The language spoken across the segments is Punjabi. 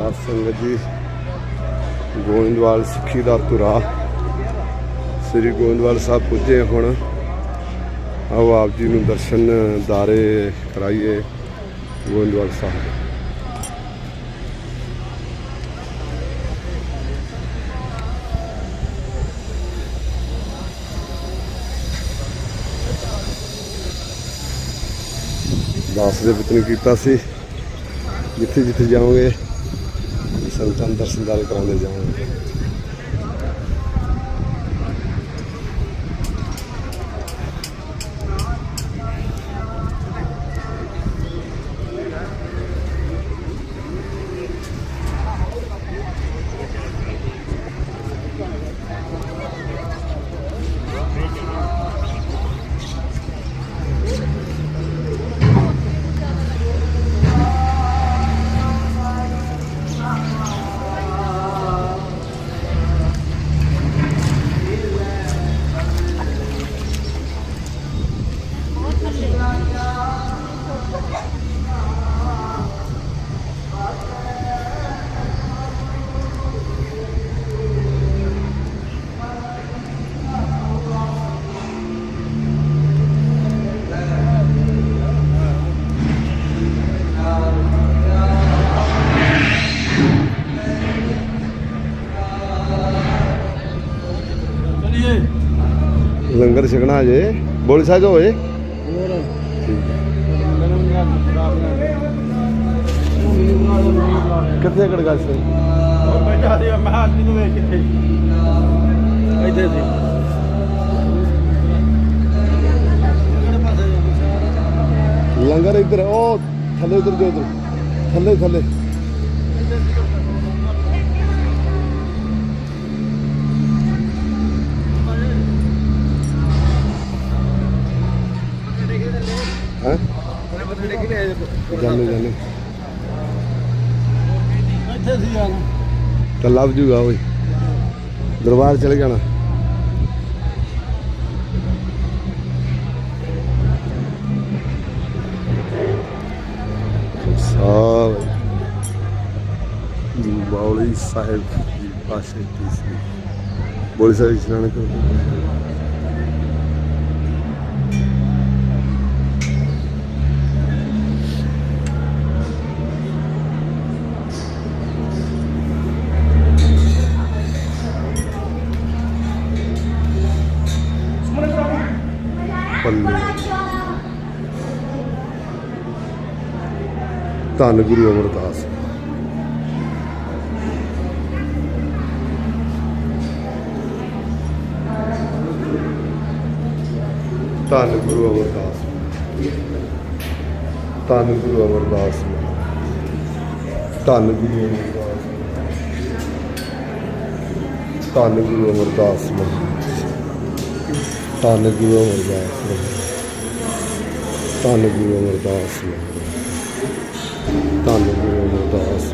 ਸਾਧ ਸੰਗਤ ਜੀ, ਗੋਇੰਦਵਾਲ ਸਿੱਖੀ ਦਾ ਧੁਰਾ। ਸ੍ਰੀ ਗੋਇੰਦਵਾਲ ਸਾਹਿਬ ਪੁੱਜੇ ਹੁਣ। ਆਓ ਆਪ ਜੀ ਨੂੰ ਦਰਸ਼ਨ ਦਾਰੇ ਕਰਾਈਏ ਗੋਇੰਦਵਾਲ ਸਾਹਿਬ। ਦਾਸ ਦੇ ਬਚਨ ਕੀਤਾ ਸੀ। ਜਿੱਥੇ ਜਿੱਥੇ ਜਾਓਗੇ ਸੰਗਤਾਂ ਨੂੰ ਦਰਸ਼ਨ ਦਾਰੇ ਕਰਾਉਂਦੇ ਜਾਵਾਂਗੇ। ਬਣਾ ਦੇ ਮੈਨੂੰ ਬਣਾ ਦੇ ਕਿੱਥੇ ਕੜਗਾ ਸੀ ਬੈਠਾ ਸੀ? ਮੈਂ ਕਿਹਾ ਤੈਨੂੰ ਵੇਖ ਕਿੱਥੇ ਇੱਥੇ ਸੀ। ਲੰਗਰ ਇੱਧਰ ਉਹ ਥੱਲੇ ਉਧਰ ਜੋ ਉਧਰ। ਥੱਲੇ ਥੱਲੇ। ਹਾਂ? ਜਾਣੇ ਜਾਣੇ। ਇੱਥੇ ਸੀ ਯਾਰ ਤਾਂ ਲੱਭ ਜੂਗਾ ਓਏ। ਦਰਬਾਰ ਚਲੇ ਜਾਣਾ। ਸਾਹ। ਬੌਲੀ ਸਾਹਿਬ ਜੀ ਪਾਸੇ ਤੀਸਰੀ ਬੋਲੀ ਸਾਹਿਬ ਇਸ਼ਨਾਨ ਕਰੋ। ਧੰਨ ਗੁਰੂ ਅਮਰਦਾਸ ਧੰਨ ਗੁਰੂ ਅਮਰਦਾਸ ਧੰਨ ਗੁਰੂ ਅਮਰਦਾਸ ਧੰਨ ਗੁਰੂ ਅਮਰਦਾਸ ਧੰਨ ਗੁਰੂ ਅਮਰਦਾਸ ਧੰਨ ਗੁਰੂ ਅਮਰਦਾਸ ਧੰਨ ਗੁਰੂ ਅਮਰਦਾਸ ਧੰਨ ਗੁਰੂ ਅਮਰਦਾਸ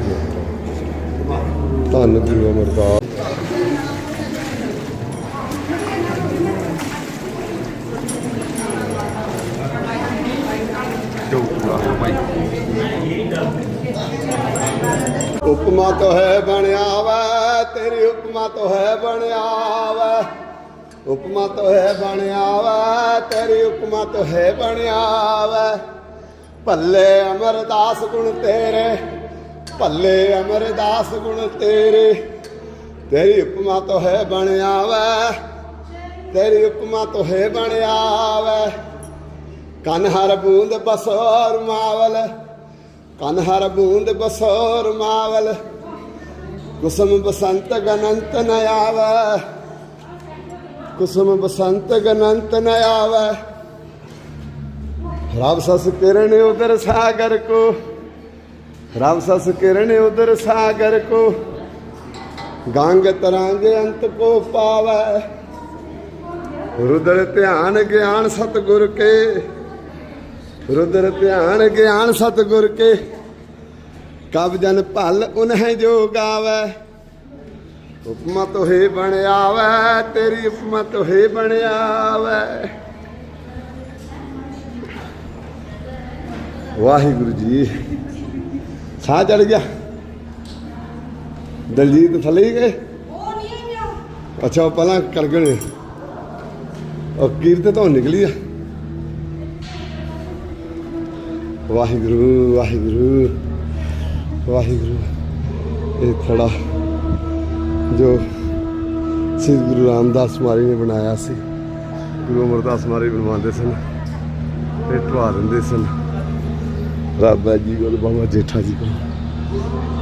ਧੰਨ ਗੁਰੂ ਅਮਰਦਾਸ। ਉਪਮਾ ਤੋਂ ਹੈ ਬਣਿਆ ਵੈ ਤੇਰੀ ਉਪਮਾ ਤੋਂ ਹੈ ਬਣਿਆ ਵੈ ਉਪਮਾ ਤੋਂ ਹੈ ਬਣਿਆ ਵੈ ਤੇਰੀ ਉਪਮਾ ਤੋਂ ਹੈ ਬਣਿਆ ਵੈ ਭੱਲੇ ਅਮਰਦਾਸ ਗੁਣ ਤੇਰੇ, ਭੱਲੇ ਅਮਰਦਾਸ ਗੁਣ ਤੇਰੇ। ਤੇਰੀ ਉਪਮਾ ਤੋਂ ਹੈ ਬਣਿਆ ਵੈ ਤੇਰੀ ਉਪਮਾ ਤੋਂ ਹੈ ਬਣਿਆ ਵੈ ਕਨ ਹਰ ਬੂੰਦ ਬਸੋਰ ਮਾਵਲ, ਕਨ ਹਰ ਬੂੰਦ ਬਸੋਰ ਮਾਵਲ। ਕੁਸਮ ਬਸੰਤ ਗਨੰਤ ਨ ਆਵੈ, ਕੁਸਮ ਬਸੰਤ ਗਨੰਤ ਨ ਆਵੈ। रामसस किरण उधर सागर को रामसस किरण उधर सागर को गंग तरांगे अंत को पावे रुद्र ध्यान ज्ञान सतगुर के रुद्र ध्यान ज्ञान सतगुर के ਕਬ ਜਨ ਭਲ ਉਨਹਿ ਜੋ ਗਾਵੇ ਹੁਕਮਤ ਹੋਏ ਬਣਿਆਵੇ ਤੇਰੀ ਹੁਕਮਤ ਹੋਏ ਬਣਿਆਵੇ ਵਾਹਿਗੁਰੂ ਜੀ। ਸਾਹ ਚੜ ਗਿਆ? ਦਲਜੀਤ ਥੱਲੇ ਹੀ ਗਏ? ਉਹ ਨਹੀਂ ਆਇਆ ਅੱਛਾ ਉਹ ਪਹਿਲਾਂ ਕਰ ਗਏ ਉਹ ਕੀਰਤ ਤੋਂ ਨਿਕਲੀ ਆ। ਵਾਹਿਗੁਰੂ ਵਾਹਿਗੁਰੂ ਵਾਹਿਗੁਰੂ। ਇਹ ਥੜਾ ਜੋ ਸ੍ਰੀ ਗੁਰੂ ਰਾਮਦਾਸ ਮਾਰੀ ਨੇ ਬਣਾਇਆ ਸੀ। ਗੁਰੂ ਅਮਰਦਾਸ ਮਾਰੀ ਬਣਵਾਉਂਦੇ ਸਨ ਤੇ ਢਵਾ ਦਿੰਦੇ ਸਨ। ਰਾਬਾ ਜੀ ਕੋਲ ਬਾਬਾ ਜੇਠਾ ਜੀ ਕੋਲ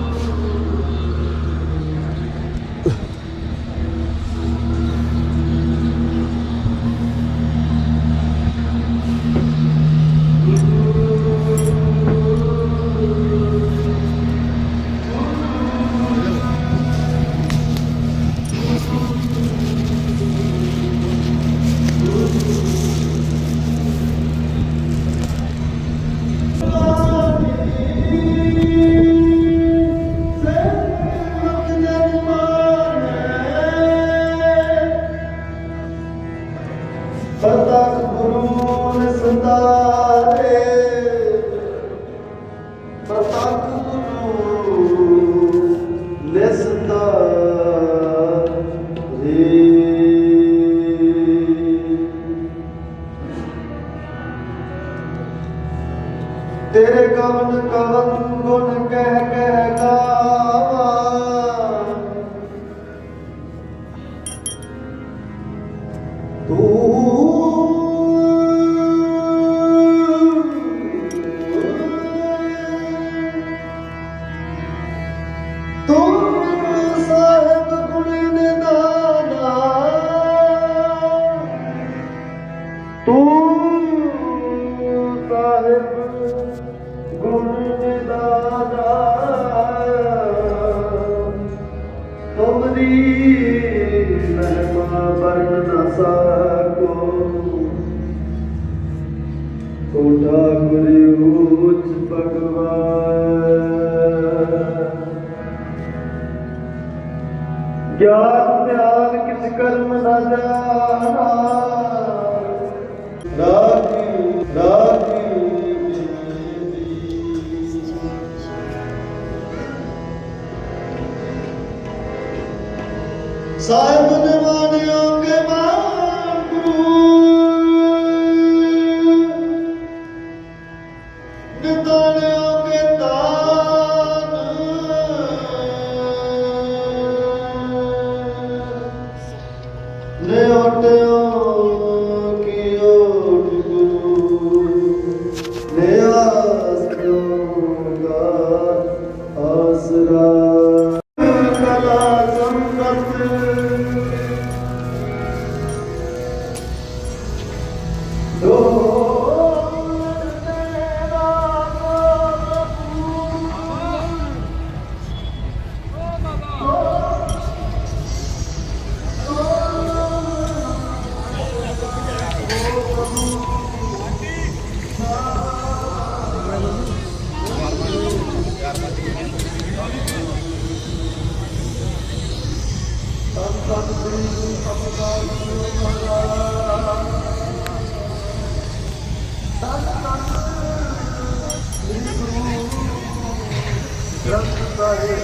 ਤੇਰੇ ਕਵਨ ਕਵਨ ਗੁਣ ਕਹਿ ਕਹਿ ਗਾਵਾਂ ਗਿਆਨ ਧਿਆਨ ਕਿਸ ਕਰਮ ਨਾ ਜਾਣਾ? ਰਾਜੀ ਰਾਜੀ ਸਾਹਿਬ ਨੇ ਮਾਨਿਓ ਕੇ ਮਾਨ ਗੁਰੂ orteo ਗ੍ਰੰਥ ਸਾਹਿਬ